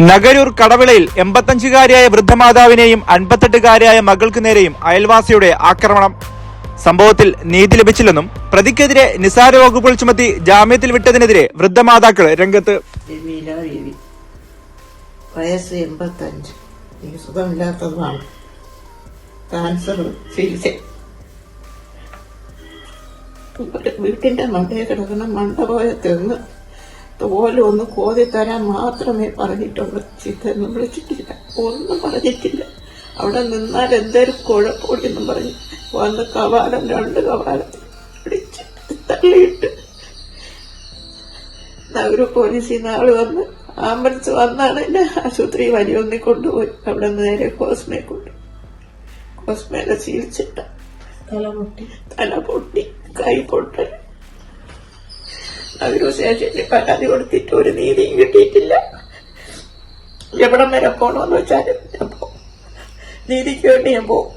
നഗരൂർ കടവിളയിൽ എൺപത്തഞ്ചുകാരിയായ വൃദ്ധമാതാവിനെയും അൻപത്തെട്ടുകാരിയായ മകൾക്ക് നേരെയും അയൽവാസിയുടെ ആക്രമണം. സംഭവത്തിൽ നീതി ലഭിച്ചില്ലെന്നും പ്രതിക്കെതിരെ നിസാര വകുപ്പുകൾ ചുമത്തി ജാമ്യത്തിൽ വിട്ടതിനെതിരെ വൃദ്ധമാതാക്കൾ രംഗത്ത്. വയസ്സ് എൺപത്തഞ്ച്. സുഖമില്ലാത്തതുമാണ്. ക്യാൻസർ ചികിത്സ. വീട്ടിന്റെ മണ്ടയെ കിടക്കുന്ന മണ്ട പോയ തെങ്ങ്. തോൽ ഒന്ന് കോതി തരാൻ മാത്രമേ പറഞ്ഞിട്ടുള്ളൂ ചിത്രം വിളിച്ചിട്ടില്ല. ഒന്നും പറഞ്ഞിട്ടില്ല. അവിടെ നിന്നാൽ എന്തൊരു കുഴപ്പമില്ലെന്നും പറഞ്ഞു വന്ന് കവാലം രണ്ട് കവാലം പിടിച്ച് തള്ളിയിട്ട് നഗര പോലീസിൽ നിന്ന് ആൾ വന്ന് ആംബുലൻസ് വന്നാണ് എന്നെ ആശുപത്രി വലിയൊന്നി കൊണ്ടുപോയി. അവിടെ നിന്ന് നേരെ കോസ്മയെ കൊണ്ട് കോസ്മയുടെ ചികിത്സിട്ട തല പൊട്ടി. തല പൊട്ടി കൈ പൊട്ടൽ നഗര സ്റ്റേഷനിൽ പരാതി കൊടുത്തിട്ട് ഒരു നീതിയും കിട്ടിയിട്ടില്ല. എവിടം വരെ പോണോന്ന് വെച്ചാലും ഞാൻ പോകും നീതിക്ക് വേണ്ടി ഞാൻ പോകും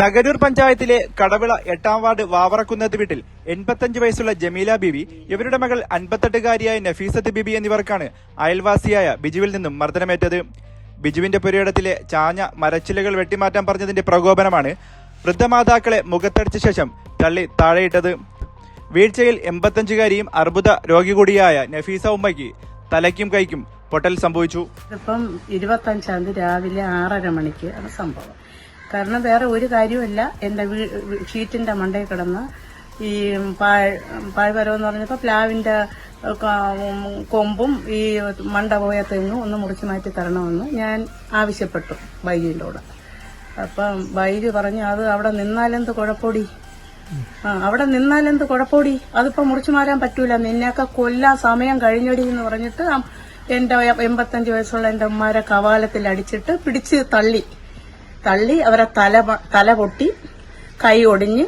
നഗരൂർ പഞ്ചായത്തിലെ കടവിള എട്ടാം വാർഡ് വാവറക്കുന്നത്ത് വീട്ടിൽ എൺപത്തഞ്ച് വയസ്സുള്ള ജമീല ബിബി ഇവരുടെ മകൾ അൻപത്തെട്ടുകാരിയായ നഫീസത്ത് ബിബി എന്നിവർക്കാണ് അയൽവാസിയായ ബിജുവിൽ നിന്നും മർദ്ദനമേറ്റത്. ബിജുവിന്റെ പുരയിടത്തിലെ ചാഞ്ഞ മരച്ചിലകൾ വെട്ടിമാറ്റാൻ പറഞ്ഞതിന്റെ പ്രകോപനമാണ് വൃദ്ധമാതാക്കളെ മുഖത്തടിച്ച ശേഷം തള്ളി താഴെയിട്ടത്. വീഴ്ചയിൽ എൺപത്തഞ്ചുകാരിയും അർബുദ രോഗി കൂടിയായ നഫീസ ഉമ്മയ്ക്ക് തലയ്ക്കും കൈക്കും പൊട്ടൽ സംഭവിച്ചു. ഇപ്പം ഇരുപത്തഞ്ചാം തീയതി രാവിലെ ആറര മണിക്ക് ആണ് സംഭവം. കാരണം വേറെ ഒരു കാര്യമല്ല എന്റെ ഷീറ്റിന്റെ മണ്ടയിൽ കിടന്ന് ഈ പാഴ് പാഴ്വരവ് എന്ന് പറഞ്ഞപ്പോൾ പ്ലാവിന്റെ കൊമ്പും ഈ മണ്ട പോയ തെങ്ങും ഒന്ന് മുറിച്ച് മാറ്റി തരണമെന്ന് ഞാൻ ആവശ്യപ്പെട്ടു ബൈജിന്റെ കൂടെ അപ്പം ബൈജ് പറഞ്ഞു അത് അവിടെ നിന്നാലെന്ത് കുഴപ്പമൊടി? ആ അവിടെ നിന്നാലെന്ത് കുഴപ്പമൊടി? അതിപ്പോ മുറിച്ചു മാറാൻ പറ്റൂല. നിന്നെയൊക്കെ കൊല്ലാൻ സമയം കഴിഞ്ഞൊടി എന്ന് പറഞ്ഞിട്ട് എന്റെ എൺപത്തഞ്ച് വയസ്സുള്ള എന്റെ ഉമ്മാരെ കവാലത്തിൽ അടിച്ചിട്ട് പിടിച്ച് തള്ളി. തള്ളി അവരെ തല തല പൊട്ടി കൈ ഒടിഞ്ഞ്.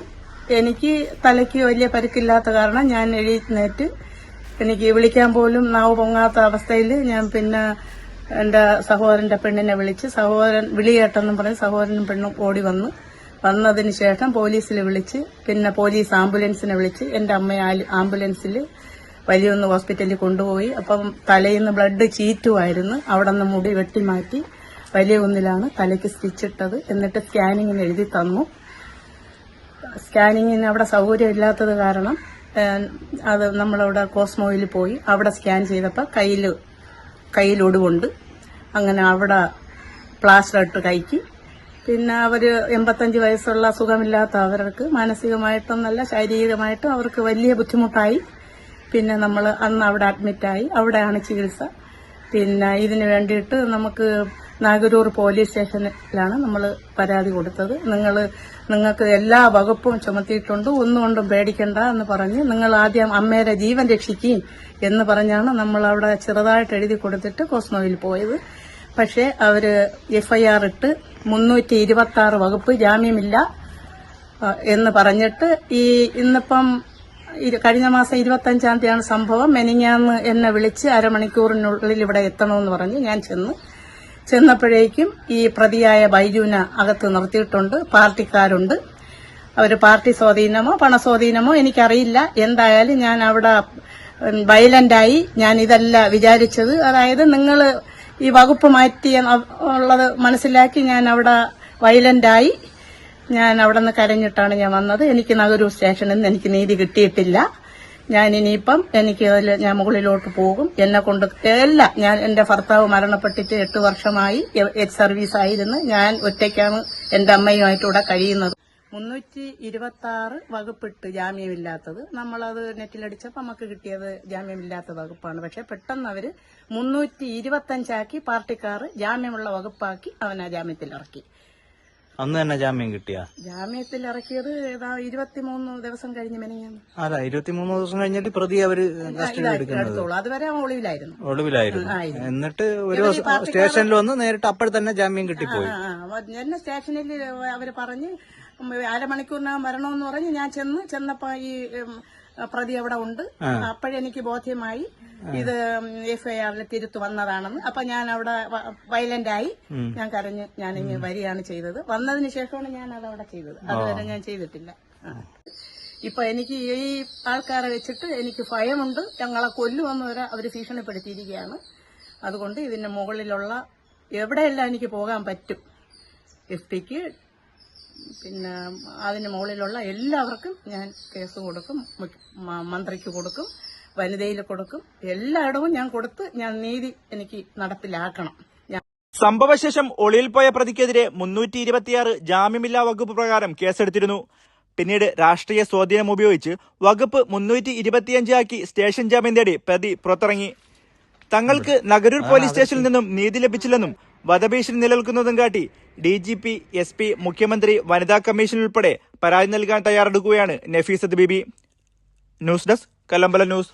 എനിക്ക് തലയ്ക്ക് വലിയ പരിക്കില്ലാത്ത കാരണം ഞാൻ എഴുന്നേറ്റ് എനിക്ക് വിളിക്കാൻ പോലും നാവ് പൊങ്ങാത്ത അവസ്ഥയിൽ ഞാൻ പിന്നെ എന്റെ സഹോദരന്റെ പെണ്ണിനെ വിളിച്ച് സഹോദരൻ വിളിയേട്ടെന്നും പറഞ്ഞ് സഹോദരനും പെണ്ണും ഓടി വന്നു. വന്നതിന് ശേഷം പോലീസിൽ വിളിച്ച് പിന്നെ പോലീസ് ആംബുലൻസിനെ വിളിച്ച് എന്റെ അമ്മയെ ആംബുലൻസിൽ വലിയൊന്ന് ഹോസ്പിറ്റലിൽ കൊണ്ടുപോയി. അപ്പം തലയിൽ നിന്ന് ബ്ലഡ് ചീറ്റുമായിരുന്നു. അവിടെ നിന്ന് മുടി വെട്ടിമാറ്റി വലിയ ഒന്നിലാണ് തലയ്ക്ക് സ്റ്റിച്ചിട്ടത് എന്നിട്ട് സ്കാനിങ്ങിന് എഴുതി തന്നു. സ്കാനിങ്ങിന് അവിടെ സൗകര്യം ഇല്ലാത്തത് കാരണം അത് നമ്മളവിടെ കോസ്മോയിൽ പോയി അവിടെ സ്കാൻ ചെയ്തപ്പോൾ കയ്യിൽ കയ്യിലൊടുവുണ്ട്. അങ്ങനെ അവിടെ പ്ലാസ്റ്റർ ഇട്ട് കൈക്ക് പിന്നെ അവർ എൺപത്തഞ്ച് വയസ്സുള്ള സുഖമില്ലാത്ത അവർക്ക് മാനസികമായിട്ടും നല്ല ശാരീരികമായിട്ടും അവർക്ക് വലിയ ബുദ്ധിമുട്ടായി. പിന്നെ നമ്മൾ അന്ന് അവിടെ അഡ്മിറ്റായി അവിടെയാണ് ചികിത്സ. പിന്നെ ഇതിന് വേണ്ടിയിട്ട് നമുക്ക് നാഗരൂർ പോലീസ് സ്റ്റേഷനിലാണ് നമ്മൾ പരാതി കൊടുത്തത്. നിങ്ങൾ നിങ്ങൾക്ക് എല്ലാ വകുപ്പും ചുമത്തിയിട്ടുണ്ട്. ഒന്നുകൊണ്ടും പേടിക്കണ്ട എന്ന് പറഞ്ഞ് നിങ്ങൾ ആദ്യം അമ്മയുടെ ജീവൻ രക്ഷിക്കുകയും എന്ന് പറഞ്ഞാണ് നമ്മൾ അവിടെ ചെറുതായിട്ട് എഴുതി കൊടുത്തിട്ട് കോസ്മോയിൽ പോയത്. പക്ഷേ അവർ എഫ്ഐആർ ഇട്ട് മുന്നൂറ്റി ഇരുപത്തി ആറ് വകുപ്പ് ജാമ്യമില്ല എന്ന് പറഞ്ഞിട്ട് ഈ ഇന്നിപ്പം കഴിഞ്ഞ മാസം ഇരുപത്തഞ്ചാം തീയതിയാണ് സംഭവം. മെനിങ്ങാന്ന് എന്നെ വിളിച്ച് അരമണിക്കൂറിനുള്ളിൽ ഇവിടെ എത്തണമെന്ന് പറഞ്ഞ് ഞാൻ ചെന്ന് ചെന്നപ്പോഴേക്കും ഈ പ്രതിയായ ബൈജുവിനെ അകത്ത് നിർത്തിയിട്ടുണ്ട്. പാർട്ടിക്കാരുണ്ട്. അവർ പാർട്ടി സ്വാധീനമോ പണസ്വാധീനമോ എനിക്കറിയില്ല. എന്തായാലും ഞാൻ അവിടെ വയലന്റായി ഞാൻ ഇതല്ല വിചാരിച്ചത്. അതായത് നിങ്ങൾ ഈ വകുപ്പ് മാറ്റി ഉള്ളത് മനസ്സിലാക്കി ഞാൻ അവിടെ വയലന്റായി ഞാൻ അവിടെ നിന്ന് കരഞ്ഞിട്ടാണ് ഞാൻ വന്നത്. എനിക്ക് നഗരൂർ സ്റ്റേഷനിൽ നിന്ന് എനിക്ക് നീതി കിട്ടിയിട്ടില്ല. ഞാൻ ഇനിയിപ്പം എനിക്ക് അതിൽ ഞാൻ മുകളിലോട്ട് പോകും. എന്നെ കൊണ്ട് എല്ലാം ഞാൻ എന്റെ ഭർത്താവ് മരണപ്പെട്ടിട്ട് എട്ട് വർഷമായി എക്സ് സർവീസ് ആയിരുന്നു. ഞാൻ ഒറ്റയ്ക്കാണ് എന്റെ അമ്മയുമായിട്ട് ഇവിടെ കഴിയുന്നത്. മുന്നൂറ്റി ഇരുപത്തി ആറ് വകുപ്പിട്ട് ജാമ്യമില്ലാത്തത്. നമ്മളത് നെറ്റിലടിച്ചപ്പോൾ നമുക്ക് കിട്ടിയത് ജാമ്യമില്ലാത്ത വകുപ്പാണ്. പക്ഷെ പെട്ടെന്ന് അവർ മുന്നൂറ്റി ഇരുപത്തഞ്ചാക്കി പാർട്ടിക്കാർ ജാമ്യമുള്ള വകുപ്പാക്കി അവനെ ജാമ്യത്തിൽ ഇറക്കി അന്ന് തന്നെ ജാമ്യം കിട്ടിയ? ജാമ്യത്തിൽ ഇറക്കിയത് ഏതാ ഇരുപത്തിമൂന്ന് ദിവസം കഴിഞ്ഞ് മെനങ്ങാണ് അല്ല ഇരുപത്തിമൂന്ന് ദിവസം കഴിഞ്ഞിട്ട് പ്രതി അവർ കസ്റ്റഡി എടുക്കുന്നത് അതുവരെ ഒളിവിലായിരുന്നു. ഒളിവിലായിരുന്നു. എന്നിട്ട് ഒരു സ്റ്റേഷനിൽ വന്ന് നേരിട്ട് അപ്പോൾ തന്നെ ജാമ്യം കിട്ടിപ്പോയി. എന്നെ സ്റ്റേഷനിൽ അവർ പറഞ്ഞ് അരമണിക്കൂറിനകം വരണമെന്ന് പറഞ്ഞ് ഞാൻ ചെന്ന് ചെന്നപ്പോ ഈ പ്രതി അവിടെ ഉണ്ട്. അപ്പോഴെനിക്ക് ബോധ്യമായി ഇത് എഫ്ഐആറിൽ തിരുത്തു വന്നതാണെന്ന്. അപ്പൊ ഞാൻ അവിടെ വയലന്റ് ആയി. ഞാൻ കരഞ്ഞ് ഞാൻ ഇങ്ങനെ വരികയാണ് ചെയ്തത്. വന്നതിന് ശേഷമാണ് ഞാൻ അത് അവിടെ ചെയ്തത്. അതുവരെ ഞാൻ ചെയ്തിട്ടില്ല. ഇപ്പൊ എനിക്ക് ഈ ആൾക്കാരെ വെച്ചിട്ട് എനിക്ക് ഭയമുണ്ട്. ഞങ്ങളെ കൊല്ലുവന്നവരെ അവർ ഭീഷണിപ്പെടുത്തിയിരിക്കുകയാണ്. അതുകൊണ്ട് ഇതിന്റെ മുകളിലുള്ള എവിടെയെല്ലാം എനിക്ക് പോകാൻ പറ്റും എസ് പിക്ക് പിന്നെ അതിന് മുകളിലുള്ള എല്ലാവർക്കും ഞാൻ കേസ് കൊടുക്കും മന്ത്രിക്ക് കൊടുക്കും വനിതയിൽ കൊടുക്കും. എല്ലായിടവും ഞാൻ കൊടുത്ത് ഞാൻ നീതി എനിക്ക് നടപ്പിലാക്കണം. ഞാൻ സംഭവശേഷം ഒളിയിൽ പോയ പ്രതിക്കെതിരെ മുന്നൂറ്റി ഇരുപത്തിയാറ് ജാമ്യമില്ലാ വകുപ്പ് പ്രകാരം കേസെടുത്തിരുന്നു. പിന്നീട് രാഷ്ട്രീയ സ്വാധീനം ഉപയോഗിച്ച് വകുപ്പ് മുന്നൂറ്റി ഇരുപത്തിയഞ്ച് ആക്കി സ്റ്റേഷൻ ജാമ്യം തേടി പ്രതി പുറത്തിറങ്ങി. തങ്ങൾക്ക് നഗരൂർ പോലീസ് സ്റ്റേഷനിൽ നിന്നും നീതി ലഭിച്ചില്ലെന്നും വധഭീഷണി നിലനിൽക്കുന്നതും കാട്ടി D G P S P മുഖ്യമന്ത്രി വനിതാ കമ്മീഷൻ ഉൾപ്പെടെ പരാതി നൽകാൻ തയ്യാറെടുക്കുകയാണ് Nafeesath Bibi. News desk Kallambala news.